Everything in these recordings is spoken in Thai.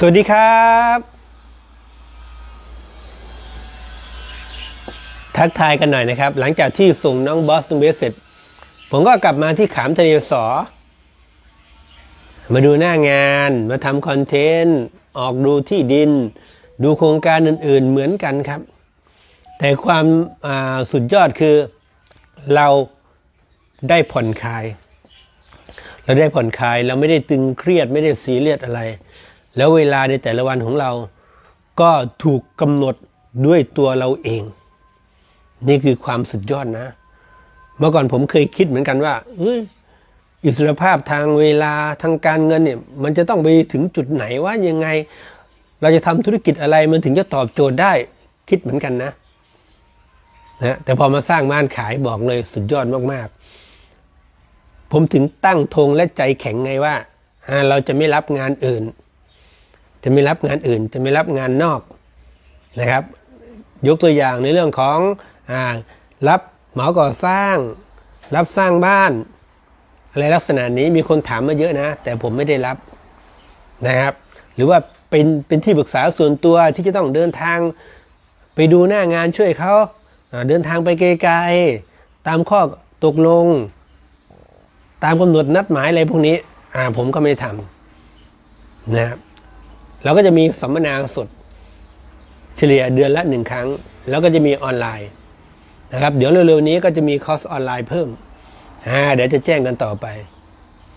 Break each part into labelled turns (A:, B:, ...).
A: สวัสดีครับ ทักทายกันหน่อยนะครับ หลังจากที่ส่งน้องบอสตูเบสเสร็จ ผมก็กลับมาที่ขามทะเลสอ มาดูหน้างานมาทำคอนเทนต์ ออกดูที่ดิน ดูโครงการอื่นๆเหมือนกันครับ แต่ความาสุดยอดคือเราได้ผ่อนคลาย เราได้ผ่อนคลายเราไม่ได้ตึงเครียดไม่ได้ซีเรียสอะไร แล้วเวลาในแต่ละวันของเรา ก็ถูกกำหนดด้วยตัวเราเอง นี่คือความสุดยอดนะ เมื่อก่อนผมเคยคิดเหมือนกันว่าเอ้ยอิสรภาพทางเวลาทางการเงินเนี่ย มันจะต้องไปถึงจุดไหนว่ายังไง เราจะทำธุรกิจอะไรมันถึงจะตอบโจทย์ได้คิดเหมือนกันนะนะแต่พอมาสร้างบ้านขายบอกเลยสุดยอดมากๆ ผมถึงตั้งธงและใจแข็งไงว่า เราจะไม่รับงานอื่น จะไม่รับงานอื่น จะไม่รับงานนอกนะครับ ยกตัวอย่างในเรื่องของอรับเหมาก่อสร้าง รับสร้างบ้าน อะไรลักษณะนี้มีคนถามมาเยอะนะ แต่ผมไม่ได้รับนะครับ หรือว่าเป็นเป็นที่ปรึกษาส่วนตัวที่จะต้องเดินทางไปดูหน้างานช่วยเขาเดินทางไปไกลๆตามข้อตกลง ตามกำหนดนัดหมายอะไรพวกนี้ผมก็ไม่ทำนะครับ เราก็จะมีสัมมนาสด เฉลี่ยเดือนละหนึ่งครั้ง แล้วก็จะมีออนไลน์นะครับ เดี๋ยวเร็วๆนี้ก็จะมีคอร์สออนไลน์เพิ่มอ่าเดี๋ยวจะแจ้งกันต่อไป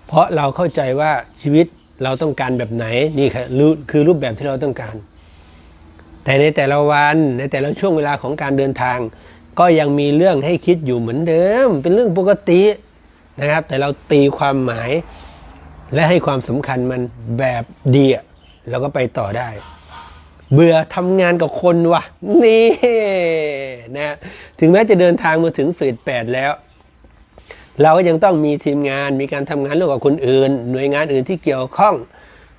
A: เพราะเราเข้าใจว่าชีวิตเราต้องการแบบไหนนี่คือรูคือรูปแบบที่เราต้องการ แต่ในแต่ละวันในแต่ละช่วงเวลาของการเดินทาง ก็ยังมีเรื่องให้คิดอยู่เหมือนเดิม เป็นเรื่องปกตินะครับ แต่เราตีความหมายและให้ความสำคัญมันแบบดีอะ เราก็ไปต่อได้ เบื่อทำงานกับคนวะนี่นะถึงแม้จะเดินทางมาถึงเฟสแปดแล้ว เราก็ยังต้องมีทีมงานมีการทำงานร่วมกับคนอื่น หน่วยงานอื่นที่เกี่ยวข้อง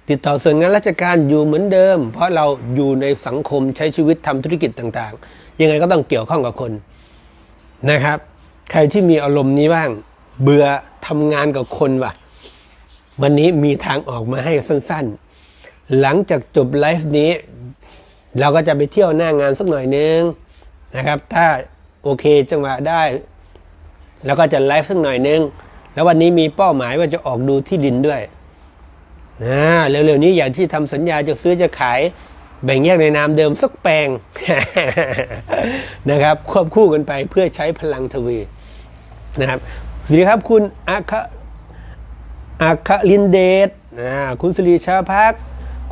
A: ติดต่อส่วนงานราชการอยู่เหมือนเดิม เพราะเราอยู่ในสังคมใช้ชีวิตทำธุรกิจต่างๆ ยังไงก็ต้องเกี่ยวข้องกับคนนะครับ ใครที่มีอารมณ์นี้บ้าง เบื่อทำงานกับคนวะวันนี้มีทางออกมาให้สั้น ๆ หลังจากจบไลฟ์นี้ เราก็จะไปเที่ยวหน้างานสักหน่อยนึงนะครับ ถ้าโอเคจังหวะได้ แล้วก็จะไลฟ์สักหน่อยนึง แล้ววันนี้มีเป้าหมายว่าจะออกดูที่ดินด้วยนะเร็วๆนี้อย่างที่ทำสัญญาจะซื้อจะขายแบ่งแยกในนามเดิมสักแปลงนะครับ ควบคู่กันไปเพื่อใช้พลังทวีนะครับสวัสดีครับคุณอาคาอาคาลินเดชอ่าคุณสิริชาพัก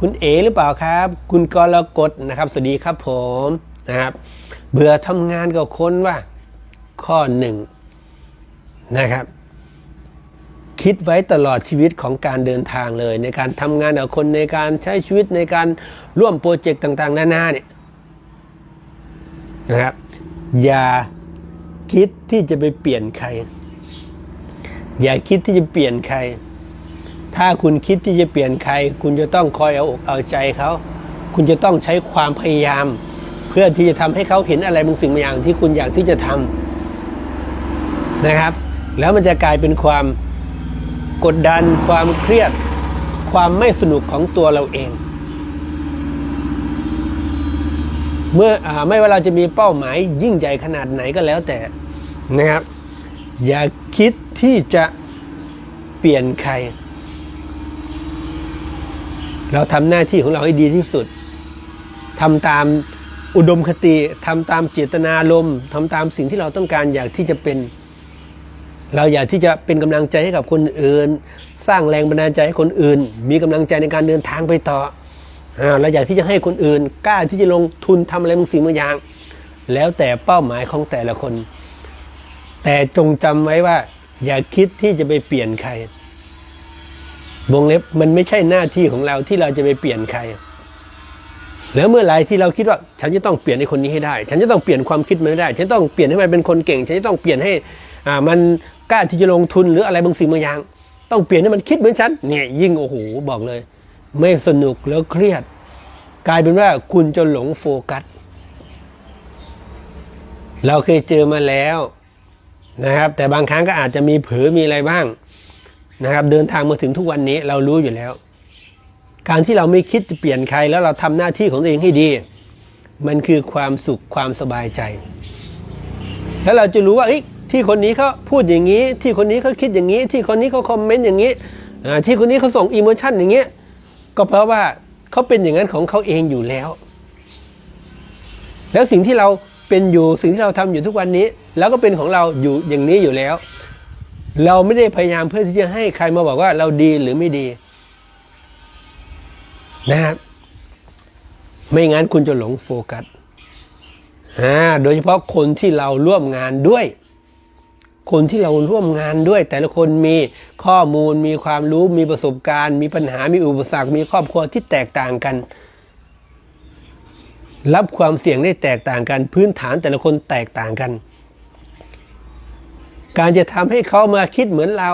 A: คุณเอหรือเปล่าครับ คุณกรกฎนะครับ สวัสดีครับผมนะครับ เบื่อทำงานกับคนว่า ข้อหนึ่งนะครับ คิดไว้ตลอดชีวิตของการเดินทางเลย ในการทำงานกับคนในการใช้ชีวิตในการร่วมโปรเจกต์ต่างๆ นานาเนี่ยนะครับ อย่าคิดที่จะไปเปลี่ยนใคร อย่าคิดที่จะเปลี่ยนใคร ถ้าคุณคิดที่จะเปลี่ยนใคร คุณจะต้องคอยเอาอกเอาใจเขา คุณจะต้องใช้ความพยายาม เพื่อที่จะทำให้เขาเห็นอะไรบางสิ่งบางอย่างที่คุณอยากที่จะทำนะครับ แล้วมันจะกลายเป็นความกดดัน ความเครียด ความไม่สนุกของตัวเราเอง เมื่ออไม่ว่าเราจะมีเป้าหมายยิ่งใหญ่ขนาดไหนก็แล้วแต่นะครับ อย่าคิดที่จะเปลี่ยนใคร เราทำหน้าที่ของเราให้ดีที่สุดทำตามอุดมคติทำตามเจตนารมณ์ทำตามสิ่งที่เราต้องการอยากที่จะเป็น เราอยากที่จะเป็นกำลังใจให้กับคนอื่น สร้างแรงบันดาลใจให้คนอื่น มีกำลังใจในการเดินทางไปต่อเราอยากที่จะให้คนอื่น กล้าที่จะลงทุนทำอะไรบางสิ่งบางอย่าง แล้วแต่เป้าหมายของแต่ละคน แต่จงจำไว้ว่า อย่าคิดที่จะไปเปลี่ยนใคร วงเล็บมันไม่ใช่หน้าที่ของเราที่เราจะไปเปลี่ยนใคร แล้วเมื่อไหรที่เราคิดว่า ฉันจะต้องเปลี่ยนไอ้คนนี้ให้ได้ ฉันจะต้องเปลี่ยนความคิดมันได้ ฉันต้องเปลี่ยนให้มันเป็นคนเก่ง ฉันจะต้องเปลี่ยนให้อ่ามันกล้าที่จะลงทุนหรืออะไรบางสิ่งบางอย่าง ต้องเปลี่ยนให้มันคิดเหมือนฉันเนี่ยยิ่งโอ้โหบอกเลย ไม่สนุกแล้วเครียด กลายเป็นว่าคุณจะหลงโฟกัส เราเคยเจอมาแล้วนะครับ แต่บางครั้งก็อาจจะมีเผลอมีอะไรบ้าง นะครับเดินทางมาถึงทุกวันนี้เรารู้อยู่แล้ว การที่เราไม่คิดจะเปลี่ยนใครแล้วเราทำหน้าที่ของตัวเองให้ดี มันคือความสุขความสบายใจ แล้วเราจะรู้ว่าอ้ที่คนนี้เขาพูดอย่างนี้ ที่คนนี้เขาคิดอย่างนี้ ที่คนนี้เขาคอมเมนต์อย่างนี้ที่คนนี้เขาส่งอิโมชันอย่างเงี้ยก็เพราะว่าเขาเป็นอย่างนั้นของเขาเองอยู่แล้ว แล้วสิ่งที่เราเป็นอยู่สิ่งที่เราทำอยู่ทุกวันนี้ แล้วก็เป็นของเราอยู่อย่างนี้อยู่แล้ว เราไม่ได้พยายามเพื่อที่จะให้ใครมาบอกว่าเราดีหรือไม่ดี นะครับ ไม่งั้นคุณจะหลงโฟกัสอ่าโดยเฉพาะคนที่เราร่วมงานด้วย คนที่เราร่วมงานด้วย แต่ละคนมีข้อมูลมีความรู้มีประสบการณ์ มีปัญหามีอุปสรรค มีครอบครัวที่แตกต่างกัน รับความเสี่ยงได้แตกต่างกัน พื้นฐานแต่ละคนแตกต่างกัน การจะทำให้เขามาคิดเหมือนเรา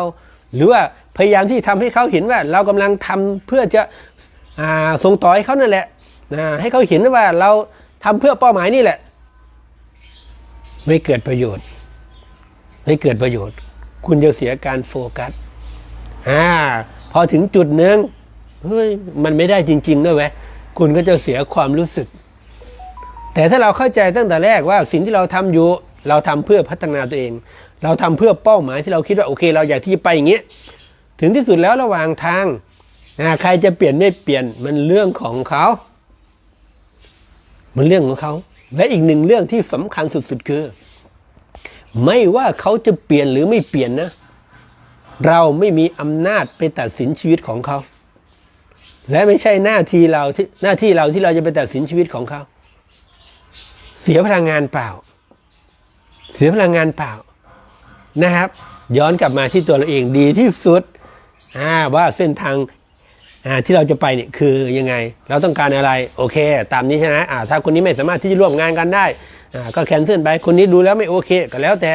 A: หรือว่าพยายามที่ทำให้เขาเห็นว่า เรากำลังทำเพื่อจะอส่งต่อให้เขานั่นแหละให้เขาเห็นว่าเราทำเพื่อเป้าหมายนี่แหละ ไม่เกิดประโยชน์ ไม่เกิดประโยชน์ คุณจะเสียการโฟกัสอ่าพอถึงจุดหนึ่งเฮ้ยมันไม่ได้จริงๆด้วยเว้ยคุณก็จะเสียความรู้สึก แต่ถ้าเราเข้าใจตั้งแต่แรกว่าสิ่งที่เราทำอยู่ เราทำเพื่อพัฒนาตัวเอง เราทำเพื่อเป้าหมายที่เราคิดว่าโอเค เราอยากที่จะไปอย่างเงี้ยถึงที่สุดแล้วระหว่างทางนะใครจะเปลี่ยนไม่เปลี่ยนมันเรื่องของเขา มันเรื่องของเขา และอีกหนึ่งเรื่องที่สำคัญสุดๆคือ ไม่ว่าเขาจะเปลี่ยนหรือไม่เปลี่ยนนะ เราไม่มีอำนาจไปตัดสินชีวิตของเขา และไม่ใช่หน้าที่เราที่หน้าที่เราที่เราจะไปตัดสินชีวิตของเขา เสียพลังงานเปล่า เสียพลังงานเปล่านะครับ ย้อนกลับมาที่ตัวเราเองดีที่สุดว่าเส้นทางที่เราจะไปเนี่ยคือยังไง เราต้องการอะไรโอเค ตามนี้ใช่ไหมถ้าคนนี้ไม่สามารถที่จะร่วมงานกันได้ก็แคนเซิลไปคนนี้ดูแล้วไม่โอเคก็แล้วแต่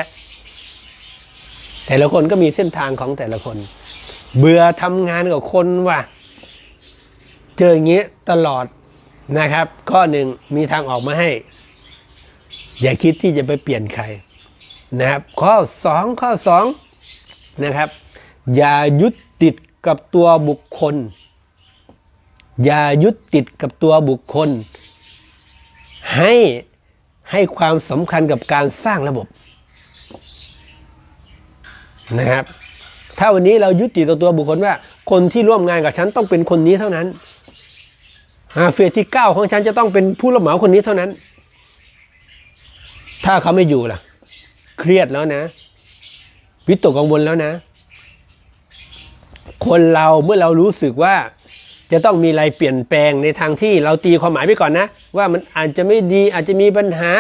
A: แต่ละคนก็มีเส้นทางของแต่ละคน เบื่อทำงานกับคนว่ะเจออย่างนี้ตลอดนะครับ ข้อหนึ่งมีทางออกมาให้ อย่าคิดที่จะไปเปลี่ยนใคร นะครับข้อ 2 ข้อ2นะครับอย่ายึดติดกับตัวบุคคล อย่ายึดติดกับตัวบุคคล ให้ให้ความสำคัญกับการสร้างระบบนะครับถ้าวันนี้เรายึดติดกับตัวบุคคลว่า คนที่ร่วมงานกับฉันต้องเป็นคนนี้เท่านั้นอาเฟสที่ 9 ของฉันจะต้องเป็นผู้รับเหมาคนนี้เท่านั้น ถ้าเขาไม่อยู่ล่ะ เครียดแล้วนะ วิตกกังวลแล้วนะ คนเราเมื่อเรารู้สึกว่า จะต้องมีอะไรเปลี่ยนแปลงในทางที่เราตีความหมายไปก่อนนะ ว่ามันอาจจะไม่ดีอาจจะมีปัญหา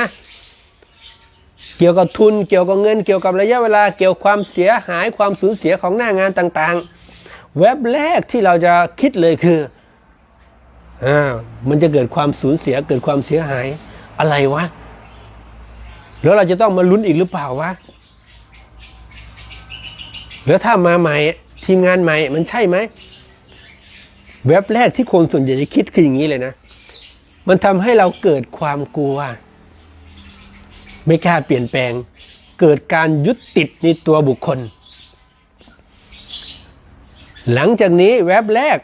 A: เกี่ยวกับทุนเกี่ยวกับเงิน เกี่ยวกับระยะเวลา เกี่ยวกับความเสียหายความสูญเสียของหน้างานต่างๆ เว็บแรกที่เราจะคิดเลยคืออ่ามันจะเกิดความสูญเสียเกิดความเสียหายอะไรวะ แล้วเราจะต้องมาลุ้นอีกหรือเปล่าวะแล้วถ้ามาใหม่ทีมงานใหม่มันใช่ไหมเว็บแรกที่คนส่วนใหญ่จะคิดคืออย่างนี้เลยนะ มันทำให้เราเกิดความกลัว ไม่กล้าเปลี่ยนแปลง เกิดการยึดติดในตัวบุคคล หลังจากนี้เว็บแรก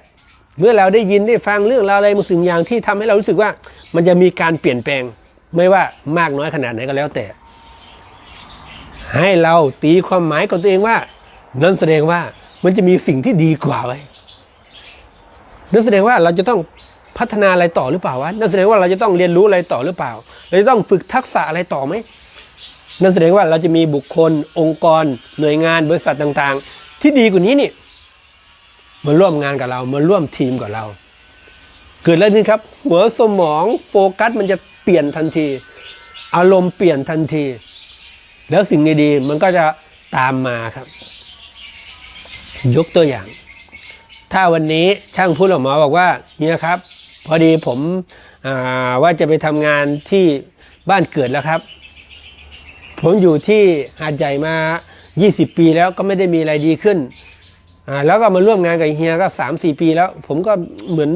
A: เมื่อเราได้ยินได้ฟังเรื่องราวอะไรบางสิ่งอย่างที่ทำให้เรารู้สึกว่า มันจะมีการเปลี่ยนแปลง ไม่ว่ามากน้อยขนาดไหนก็แล้วแต่ ให้เราตีความหมายกับตัวเองว่า นั่นแสดงว่ามันจะมีสิ่งที่ดีกว่าไว้นั่นแสดงว่าเราจะต้องพัฒนาอะไรต่อหรือเปล่าวะนั่นแสดงว่าเราจะต้องเรียนรู้อะไรต่อหรือเปล่า เราจะต้องฝึกทักษะอะไรต่อไหมนั่นแสดงว่าเราจะมีบุคคล องค์กร หน่วยงานบริษัทต่างๆ ที่ดีกว่านี้นี่มาร่วมงานกับเรามาร่วมทีมกับเรา เกิดอะไรขึ้นครับ หัวสมองโฟกัสมันจะ ปลี่ยนทันที อารมณ์เปลี่ยนทันที แล้วสิ่งดีๆมันก็จะตามมาครับ ยกตัวอย่าง ถ้าวันนี้ช่างพูดออกมาบอกว่าเนี่ยครับ พอดีผมว่าจะไปทำงานที่บ้านเกิดแล้วครับ ผมอยู่ที่หาดใหญ่มา 20 ปีแล้วก็ไม่ได้มีอะไรดีขึ้น แล้วก็มาร่วมงานกับเฮียก็ 3-4 ปีแล้ว ผมก็เหมือน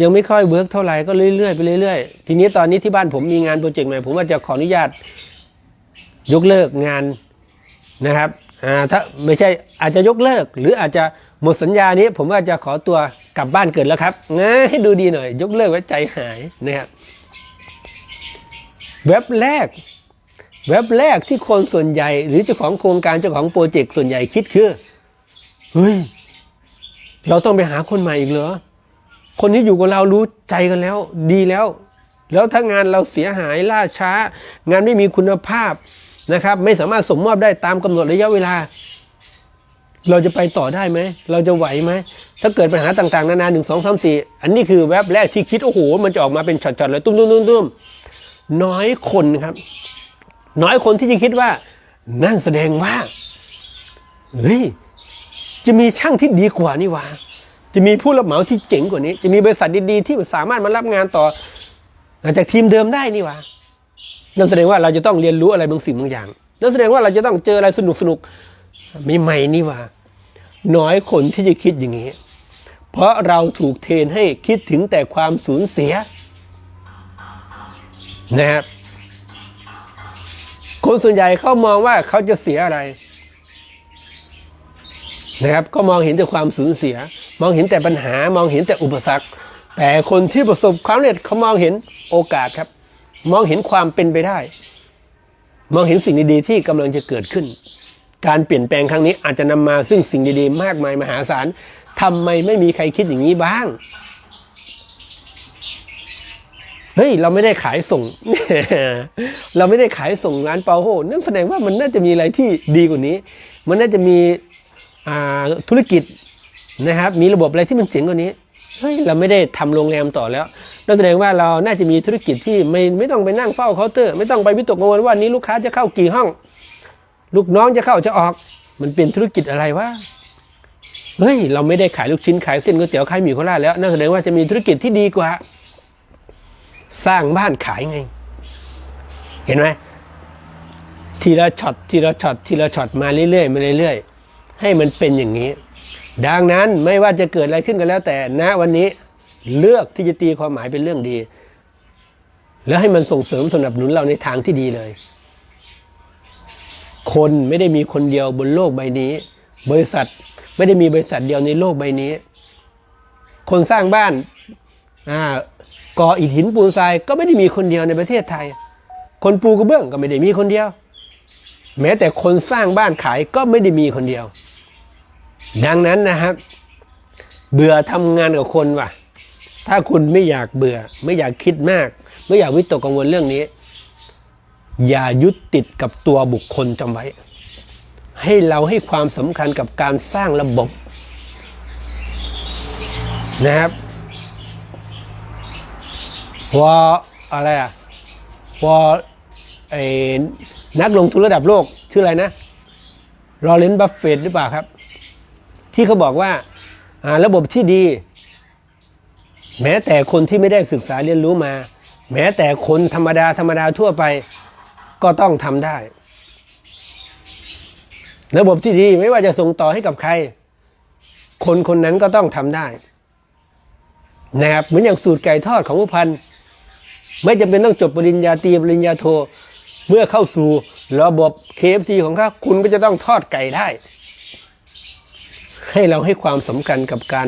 A: ยังไม่ค่อยเวิร์กเท่าไหร่ก็เรื่อยๆไปเรื่อยๆ ทีนี้ตอนนี้ที่บ้านผมมีงานโปรเจกต์ใหม่ผมว่าจะขออนุญาตยกเลิกงานนะครับอ่าถ้าไม่ใช่อาจจะยกเลิก หรืออาจจะหมดสัญญานี้ ผมว่าจะขอตัวกลับบ้านเกิดแล้วครับนะให้ดูดีหน่อย ยกเลิกไว้ใจหายนะครับเว็บแรกเว็บแรกที่คนส่วนใหญ่ หรือเจ้าของโครงการเจ้าของโปรเจกต์ส่วนใหญ่คิดคือเฮ้ยเราต้องไปหาคนใหม่อีกเหรอ คนที่อยู่กับเรารู้ใจกันแล้ว ดีแล้ว แล้วถ้างานเราเสียหายล่าช้า งานไม่มีคุณภาพนะครับ ไม่สามารถสมมอบได้ตามกำหนดระยะเวลา เราจะไปต่อได้ไหม เราจะไหวไหม ถ้าเกิดปัญหาต่างๆ นานาหนึ่งสองสามสี่อันนี้คือแว็บแรกที่คิด โอ้โห มันจะออกมาเป็นช็อตๆเลยตุ้มตุ้มตุ้มตุ้มน้อยคนครับ น้อยคนที่จะคิดว่า นั่นแสดงว่าเฮ้ยจะมีช่างที่ดีกว่านี่ว่า จะมีผู้รับเหมาที่เจ๋งกว่านี้ จะมีบริษัทดีๆ ที่สามารถมารับงานต่อจากทีมเดิมได้นี่ว่านั่นแสดงว่าเราจะต้องเรียนรู้อะไรบางสิ่งบางอย่างนั่นแสดงว่าเราจะต้องเจออะไรสนุกสนุกๆใหม่ๆนี่ว่าน้อยคนที่จะคิดอย่างนี้ เพราะเราถูกเทรนให้คิดถึงแต่ความสูญเสียนะครับคนส่วนใหญ่เขามองว่าเขาจะเสียอะไร นะครับ ก็มองเห็นแต่ความสูญเสีย มองเห็นแต่ปัญหามองเห็นแต่อุปสรรค แต่คนที่ประสบความสำเร็จเขามองเห็นโอกาสครับ มองเห็นความเป็นไปได้ มองเห็นสิ่งดีๆที่กำลังจะเกิดขึ้น การเปลี่ยนแปลงครั้งนี้อาจจะนำมาซึ่งสิ่งดีๆ มากมายมหาศาลทำไมไม่มีใครคิดอย่างนี้บ้างเฮ้ยเราไม่ได้ขายส่ง เราไม่ได้ขายส่งร้านเปาโฮนั่นแสดงว่ามันน่าจะมีอะไรที่ดีกว่านี้ มันน่าจะมีธุรกิจ นะครับ มีระบบอะไรที่มันเจ๋งกว่านี้เฮ้ยเราไม่ได้ทำโรงแรมต่อแล้วนั่นแสดงว่าเราน่าจะมีธุรกิจที่ไม่ไม่ต้องไปนั่งเฝ้าเคาน์เตอร์ ไม่ต้องไปวิตกกังวลว่านี้ลูกค้าจะเข้ากี่ห้อง ลูกน้องจะเข้าจะออก มันเป็นธุรกิจอะไรวะเฮ้ยเราไม่ได้ขายลูกชิ้นขายเส้นก๋วยเตี๋ยวขายหมี่โคราชแล้วนั่นแสดงว่าจะมีธุรกิจที่ดีกว่า สร้างบ้านขายไง เห็นไหมทีละช็อตทีละช็อตทีละช็อตมาเรื่อยๆมาเรื่อยๆ ให้มันเป็นอย่างนี้ ดังนั้นไม่ว่าจะเกิดอะไรขึ้นกันแล้วแต่ณวันนี้เลือกที่จะตีความหมายเป็นเรื่องดี แล้วให้มันส่งเสริมสนับสนุนเราในทางที่ดีเลย คนไม่ได้มีคนเดียวบนโลกใบนี้ บริษัทไม่ได้มีบริษัทเดียวในโลกใบนี้ คนสร้างบ้านอ่าก่ออิฐหินปูนทรายก็ไม่ได้มีคนเดียวในประเทศไทย คนปูกระเบื้องก็ไม่ได้มีคนเดียว แม้แต่คนสร้างบ้านขายก็ไม่ได้มีคนเดียว ดังนั้นนะครับ เบื่อทำงานกับคนว่ะ ถ้าคุณไม่อยากเบื่อ ไม่อยากคิดมาก ไม่อยากวิตกกังวลเรื่องนี้ อย่ายึดติดกับตัวบุคคลจำไว้ ให้เราให้ความสำคัญกับการสร้างระบบนะครับพออะไรอะพอ ไอ้นักลงทุนระดับโลก ชื่ออะไรนะรอเลนบัฟเฟตหรือเปล่าครับ ที่เขาบอกว่าระบบที่ดี แม้แต่คนที่ไม่ได้ศึกษาเรียนรู้มา แม้แต่คนธรรมดาธรรมดาทั่วไปก็ต้องทำได้ ระบบที่ดีไม่ว่าจะส่งต่อให้กับใคร คนคนนั้นก็ต้องทำได้นะครับเหมือนอย่างสูตรไก่ทอดของผู้พันไม่จำเป็นต้องจบปริญญาตรีปริญญาโท เมื่อเข้าสู่ระบบ KFC ของเขาคุณก็จะต้องทอดไก่ได้ ให้เราให้ความสำคัญกับการ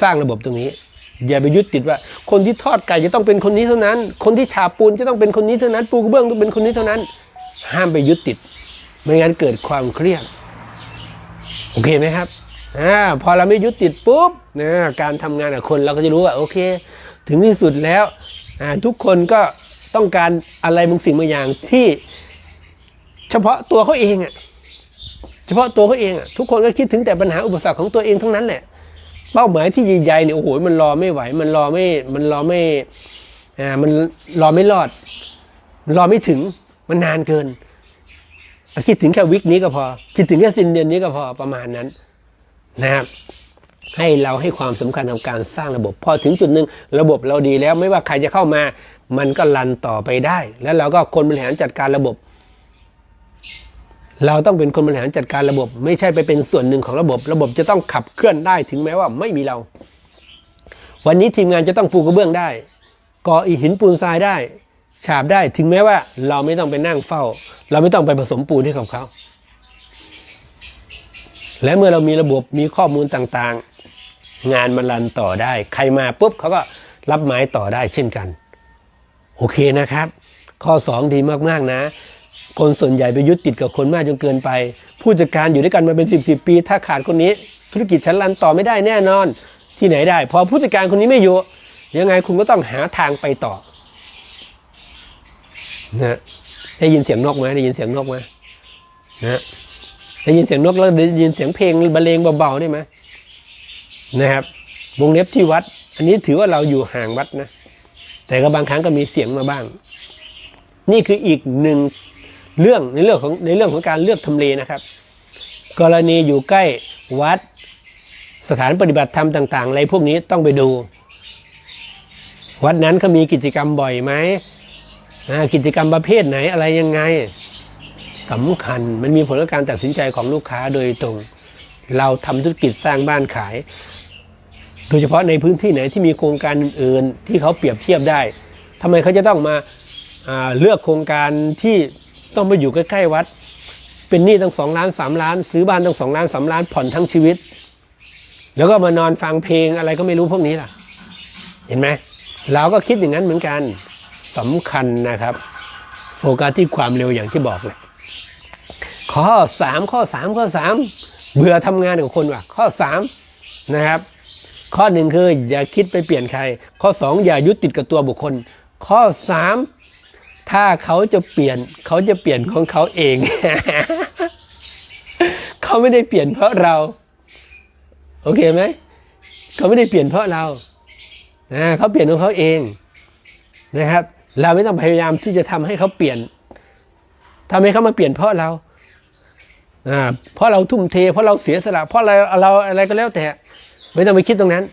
A: สร้างระบบตรงนี้ อย่าไปยึดติดว่า คนที่ทอดไก่จะต้องเป็นคนนี้เท่านั้น คนที่ฉาบปูนจะต้องเป็นคนนี้เท่านั้น ปูกระเบื้องต้องเป็นคนนี้เท่านั้น ห้ามไปยึดติด ไม่งั้นเกิดความเครียดโอเคไหมครับอ่าพอเราไม่ยึดติดปุ๊บนะการทำงานกับคนเราก็จะรู้ว่าโอเค ถึงที่สุดแล้วอ่าทุกคนก็ ต้องการอะไรบางสิ่งบางอย่างที่เฉพาะตัวเขาเองอะเฉพาะตัวเขาเองอะทุกคนก็คิดถึงแต่ปัญหาอุปสรรคของตัวเองทั้งนั้นแหละ เป้าหมายที่ใหญ่ๆเนี่ยโอ้โหมันรอไม่ไหว มันรอไม่มันรอไม่อ่ามันรอไม่รอด มันรอไม่ถึงมันนานเกิน คิดถึงแค่วิกนี้ก็พอ คิดถึงแค่สิ้นเดือนนี้ก็พอประมาณนั้นนะครับให้เราให้ความสำคัญกับการสร้างระบบ พอถึงจุดหนึ่งระบบเราดีแล้วไม่ว่าใครจะเข้ามา มันก็รันต่อไปได้ แล้วเราก็คนบริหารจัดการระบบ เราต้องเป็นคนบริหารจัดการระบบ ไม่ใช่ไปเป็นส่วนหนึ่งของระบบ ระบบจะต้องขับเคลื่อนได้ถึงแม้ว่าไม่มีเรา วันนี้ทีมงานจะต้องปูกระเบื้องได้ก่ออิฐหินปูนทรายได้ ฉาบได้ถึงแม้ว่าเราไม่ต้องไปนั่งเฝ้า เราไม่ต้องไปผสมปูนให้กับเขา และเมื่อเรามีระบบมีข้อมูลต่างๆ งานมันรันต่อได้ ใครมาปุ๊บเขาก็รับไม้ต่อได้เช่นกัน โอเคนะครับ ข้อ 2 ดีมากๆนะ คนส่วนใหญ่ไปยึดติดกับคนมากจนเกินไป ผู้จัดการอยู่ด้วยกันมาเป็น 10บสปี ถ้าขาดคนนี้ ธุรกิจฉันรันต่อไม่ได้แน่นอน ที่ไหนได้ พอผู้จัดการคนนี้ไม่อยู่ ยังไงคุณก็ต้องหาทางไปต่อนะได้ยินเสียงนกไหมได้ยินเสียงนกไหมนะได้ยินเสียงนกแล้วได้ยินเสียงเพลงบรรเลงเบาๆได้ไหมนะครับวงเล็บที่วัด อันนี้ถือว่าเราอยู่ห่างวัดนะ แต่ก็บางครั้งก็มีเสียงมาบ้าง นี่คืออีกหนึ่งเรื่องในเรื่องของในเรื่องของการเลือกทำเลนะครับ กรณีอยู่ใกล้วัดสถานปฏิบัติธรรมต่างๆอะไรพวกนี้ต้องไปดู วัดนั้นเขามีกิจกรรมบ่อยไหมกิจกรรมประเภทไหนอะไรยังไงสำคัญมันมีผลกับการตัดสินใจของลูกค้าโดยตรง เราทำธุรกิจสร้างบ้านขาย โดยเฉพาะในพื้นที่ไหนที่มีโครงการอื่นๆ ที่เขาเปรียบเทียบได้ทำไมเขาจะต้องมาาเลือกโครงการที่ต้องมาอยู่ใกล้ๆวัด เป็นหนี้ตั้งสองล้านสามล้าน ซื้อบ้านตั้งสองล้านสามล้านผ่อนทั้งชีวิต แล้วก็มานอนฟังเพลงอะไรก็ไม่รู้พวกนี้ล่ะ เห็นไหมเราก็คิดอย่างนั้นเหมือนกันสำคัญนะครับ โฟกัสที่ความเร็วอย่างที่บอกแหละข้อ 3 ข้อ 3 ข้อ 3 เบื่อทำงานกับคนว่ะ ข้อ 3 นะครับ ข้อหนึ่งคืออย่าคิดไปเปลี่ยนใคร ข้อ 2 อย่ายึดติดกับตัวบุคคล ข้อ 3 ถ้าเขาจะเปลี่ยนเขาจะเปลี่ยนของเขาเอง เขาไม่ได้เปลี่ยนเพราะเรา โอเคไหมเขาไม่ได้เปลี่ยนเพราะเรานะเขาเปลี่ยนของเขาเองนะครับ เราไม่ต้องพยายามที่จะทำให้เขาเปลี่ยนทำให้เขามาเปลี่ยนเพราะเราอ่าเพราะเราทุ่มเท เพราะเราเสียสละเพราะเราเราอะไรก็แล้วแต่ ไม่ต้องไปคิดตรงนั้น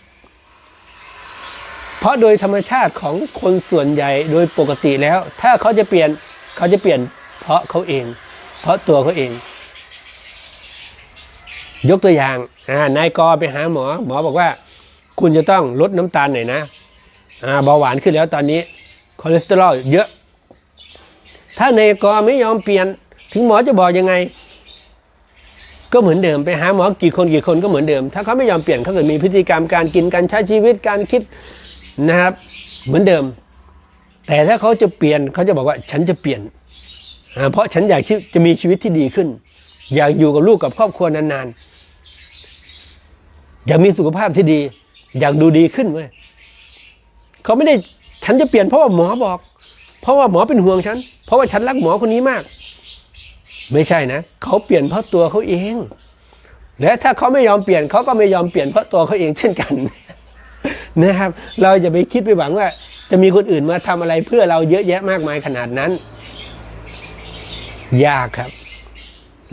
A: เพราะโดยธรรมชาติของคนส่วนใหญ่โดยปกติแล้ว ถ้าเขาจะเปลี่ยนเขาจะเปลี่ยนเพราะเขาเอง เพราะตัวเขาเอง ยกตัวอย่างนายกอไปหาหมอ หมอบอกว่า คุณจะต้องลดน้ำตาลหน่อยนะเบาหวานขึ้นแล้วตอนนี้คอเลสเตอรอลเยอะ ถ้านายกอไม่ยอมเปลี่ยน ถึงหมอจะบอกยังไง ก็เหมือนเดิมไปหาหมอกี่คนกี่คนก็เหมือนเดิม ถ้าเขาไม่ยอมเปลี่ยนเขาเกิดมีพฤติกรรมการกินการใช้ชีวิตการคิดนะครับเหมือนเดิม แต่ถ้าเขาจะเปลี่ยนเขาจะบอกว่าฉันจะเปลี่ยน เพราะฉันอยากจะมีชีวิตที่ดีขึ้น อยากอยู่กับลูกกับครอบครัวนานๆอยากมีสุขภาพที่ดี อยากดูดีขึ้นเว้ยเขาไม่ได้ฉันจะเปลี่ยนเพราะว่าหมอบอก เพราะว่าหมอเป็นห่วงฉัน เพราะว่าฉันรักหมอคนนี้มาก ไม่ใช่นะเขาเปลี่ยนเพราะตัวเขาเอง และถ้าเขาไม่ยอมเปลี่ยนเขาก็ไม่ยอมเปลี่ยนเพราะตัวเขาเองเช่นกันนะครับ เราจะไปคิดไปหวังว่า จะมีคนอื่นมาทำอะไรเพื่อเราเยอะแยะมากมายขนาดนั้น ยากครับ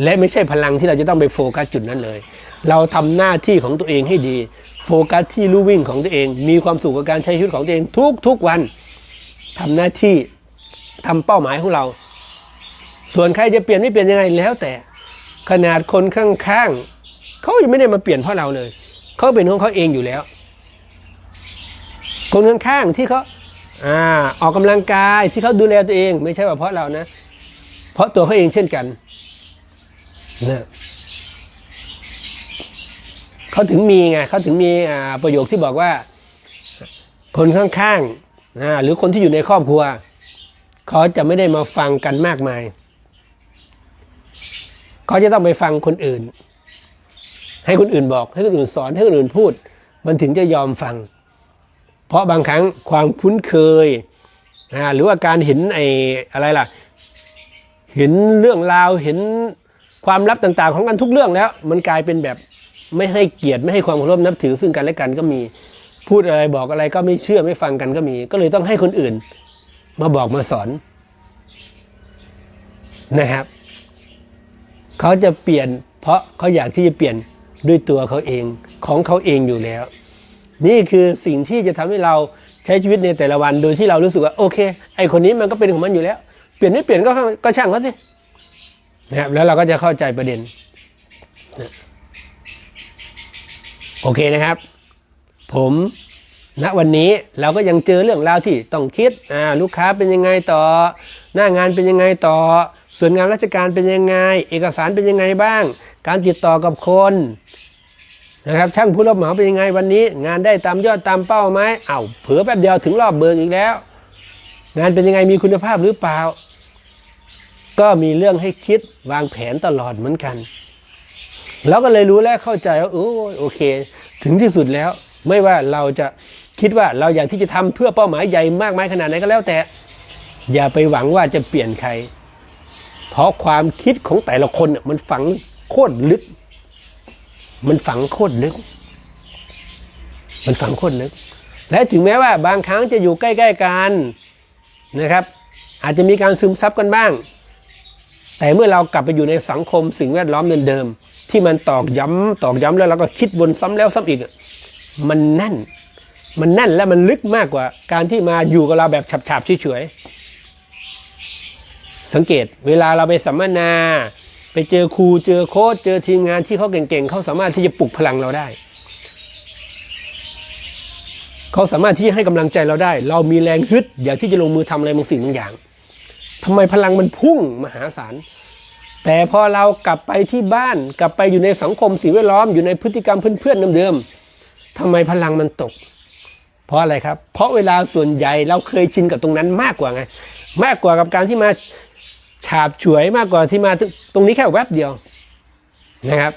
A: และไม่ใช่พลังที่เราจะต้องไปโฟกัสจุดนั้นเลย เราทำหน้าที่ของตัวเองให้ดี โฟกัสที่ลู่วิ่งของตัวเอง มีความสุขกับการใช้ชีวิตของตัวเองทุกทุกๆวันทำหน้าที่ทำเป้าหมายของเรา ส่วนใครจะเปลี่ยนไม่เปลี่ยนยังไงแล้วแต่ ขนาดคนข้างๆเขายังไม่ได้มาเปลี่ยนเพราะเราเลยเขาเป็นของเขาเองอยู่แล้ว คนข้างๆที่เขาอ่าออกกำลังกายที่เขาดูแลตัวเอง ไม่ใช่ว่าเพราะเรานะ เพราะตัวเขาเองเช่นกันนะเขาถึงมีไงเขาถึงมีประโยคที่บอกว่า คนข้างๆหรือคนที่อยู่ในครอบครัว เขาจะไม่ได้มาฟังกันมากมาย เขาจะต้องไปฟังคนอื่น ให้คนอื่นบอก ให้คนอื่นสอนให้คนอื่นพูด มันถึงจะยอมฟัง เพราะบางครั้งความคุ้นเคยอ่าหรือว่าการเห็นไอ้อะไรล่ะ เห็นเรื่องราวเห็นความลับต่างๆ ของกันทุกเรื่องแล้ว มันกลายเป็นแบบไม่ให้เกียรติไม่ให้ความเคารพนับถือซึ่งกันและกันก็มีพูดอะไรบอกอะไรก็ไม่เชื่อไม่ฟังกันก็มี ก็เลยต้องให้คนอื่น มาบอกมาสอนนะครับ เขาจะเปลี่ยน เพราะเขาอยากที่จะเปลี่ยนด้วยตัวเขาเองของเขาเองอยู่แล้ว นี่คือสิ่งที่จะทำให้เราใช้ชีวิตในแต่ละวันโดยที่เรารู้สึกว่าโอเค ไอคนนี้มันก็เป็นของมันอยู่แล้ว เปลี่ยนไม่เปลี่ยนก็ก็ช่างเขาสินะครับแล้วเราก็จะเข้าใจประเด็น โอเคนะครับ ผมณวันนี้เราก็ยังเจอเรื่องราวที่ต้องคิดอ่าลูกค้าเป็นยังไงต่อ หน้างานเป็นยังไงต่อ ส่วนงานราชการเป็นยังไง เอกสารเป็นยังไงบ้าง การติดต่อกับคนนะครับช่างผู้รับเหมาเป็นยังไงวันนี้ งานได้ตามยอดตามเป้าไหมเอา้าเผลอแป๊บเดียวถึงรอบเบิกอีกแล้ว งานเป็นยังไงมีคุณภาพหรือเปล่า ก็มีเรื่องให้คิดวางแผนตลอดเหมือนกันแล้วก็เลยรู้และเข้าใจว่าโอ้ยโอเค ถึงที่สุดแล้ว ไม่ว่าเราจะคิดว่าเราอยากที่จะทำเพื่อเป้าหมายใหญ่มากมายขนาดไหนก็แล้วแต่ อย่าไปหวังว่าจะเปลี่ยนใคร เพราะความคิดของแต่ละคนน่ะมันฝังโคตรลึก มันฝังโคตรลึก มันฝังโคตรลึก และถึงแม้ว่าบางครั้งจะอยู่ใกล้ๆกันนะครับ อาจจะมีการซึมซับกันบ้าง แต่เมื่อเรากลับไปอยู่ในสังคมสิ่งแวดล้อมเดิมๆที่มันตอกย้ำตอกย้ำแล้วเราก็คิดวนซ้ำแล้วซ้ำอีก มันแน่น มันแน่นและมันลึกมากกว่า การที่มาอยู่กับเราแบบฉับๆเฉยๆ สังเกตเวลาเราไปสัมมนา ไปเจอครูเจอโค้ชเจอทีมงานที่เขาเก่งๆเขาสามารถที่จะปลุกพลังเราได้ เขาสามารถที่จะให้กำลังใจเราได้ เรามีแรงฮึดอยากที่จะลงมือทำอะไรบางสิ่งบางอย่างทำไมพลังมันพุ่งมหาศาลแต่พอเรากลับไปที่บ้านกลับไปอยู่ในสังคมสิ่งแวดล้อมอยู่ในพฤติกรรมเพื่อนๆเดิมๆทำไมพลังมันตก เพราะอะไรครับ เพราะเวลาส่วนใหญ่เราเคยชินกับตรงนั้นมากกว่าไง มากกว่ากับการที่มา ฉาบฉวยมากกว่าที่มาตรงนี้แค่แวบเดียวนะครับ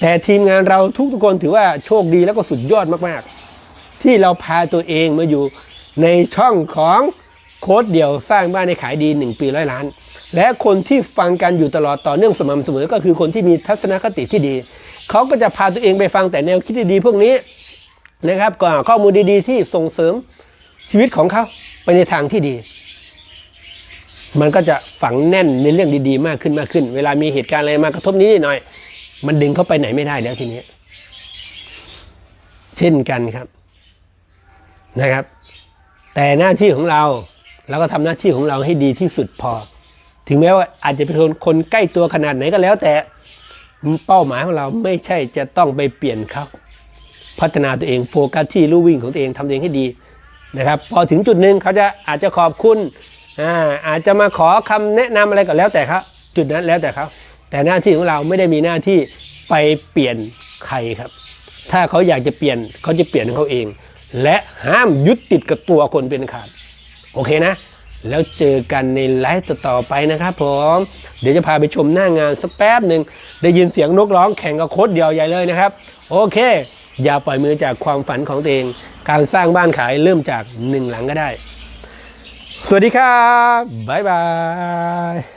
A: แต่ทีมงานเราทุกๆคนถือว่าโชคดีแล้วก็สุดยอดมากๆ ที่เราพาตัวเองมาอยู่ในช่องของโค้ดเดี่ยวสร้างบ้านในขายดี 1 ปีร้อยล้าน และคนที่ฟังกันอยู่ตลอดต่อเนื่องสม่ำเสมอ ก็คือคนที่มีทัศนคติที่ดี เขาก็จะพาตัวเองไปฟังแต่แนวคิดดีๆพวกนี้นะครับก็ข้อมูลดีๆ ที่ส่งเสริมชีวิตของเขาไปในทางที่ดี มันก็จะฝังแน่นในเรื่องดีๆ มากขึ้นมากขึ้น เวลามีเหตุการณ์อะไรมากระทบนี้หน่อย มันดึงเขาไปไหนไม่ได้แล้วทีนี้ เช่นกันครับนะครับ แต่หน้าที่ของเราเราก็ทำหน้าที่ของเราให้ดีที่สุดพอ ถึงแม้ว่าอาจจะเป็นคนใกล้ตัวขนาดไหนก็แล้ว แต่เป้าหมายของเราไม่ใช่จะต้องไปเปลี่ยนเขาพัฒนาตัวเองโฟกัสที่ลู่วิ่งของตัวเองทำตัวเองให้ดีนะครับ พอถึงจุดหนึ่งเขาจะอาจจะขอบคุณ อ่าอาจจะมาขอคำแนะนำอะไรก็แล้วแต่ครับ จุดนั้นแล้วแต่เขาแต่หน้าที่ของเราไม่ได้มีหน้าที่ไปเปลี่ยนใครครับ ถ้าเขาอยากจะเปลี่ยนเขาจะเปลี่ยนของเขาเอง และห้ามยึดติดกับตัวคนเป็นขาดโอเคนะ แล้วเจอกันในไลฟ์ต่อไปนะครับผมเดี๋ยวจะพาไปชมหน้างานสักแป๊บหนึ่งได้ยินเสียงนกร้องแข่งกับโคตรเดียวใหญ่เลยนะครับ โอเค อย่าปล่อยมือจากความฝันของตัวเอง การสร้างบ้านขายเริ่มจากหนึ่งหลังก็ได้ สวัสดีครับบ๊ายบาย